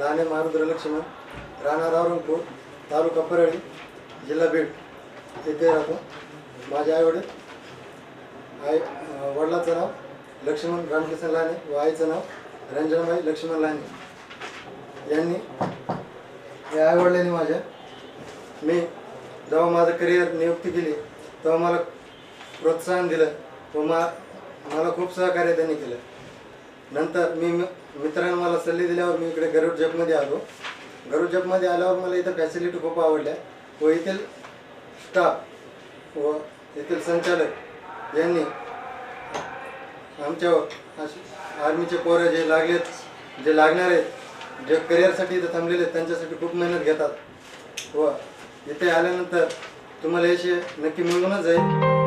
आरुद्र लक्ष्मण राणा रावरंगपूर तालुका परळी जिल्हा बीड येथे राहतो माझे आईवडील आई वडिलाचं नाव लक्ष्मण रामकिसन लाने व आईचं नाव रंजनबाई लक्ष्मण लाने यांनी या आईवडिलांनी माझ्या मी जेव्हा माझं करिअर नियुक्ती केली तेव्हा मला प्रोत्साहन दिलं व मा मला खूप सहकार्य त्यांनी केलं नंतर मी म- मला सल्ले दिल्यावर मी इकडे गरुड जपमध्ये आलो. गरुड जपमध्ये आल्यावर मला इथं फॅसिलिटी खूप आवडल्या. व येथील स्टाफ व येथील संचालक यांनी आमच्या आर्मीचे पोरं जे लागलेत जे लागणार आहेत जे करिअरसाठी इथं थांबलेले आहेत त्यांच्यासाठी खूप मेहनत घेतात. व इथे आल्यानंतर तुम्हाला यश नक्की मिळूनच जाईल.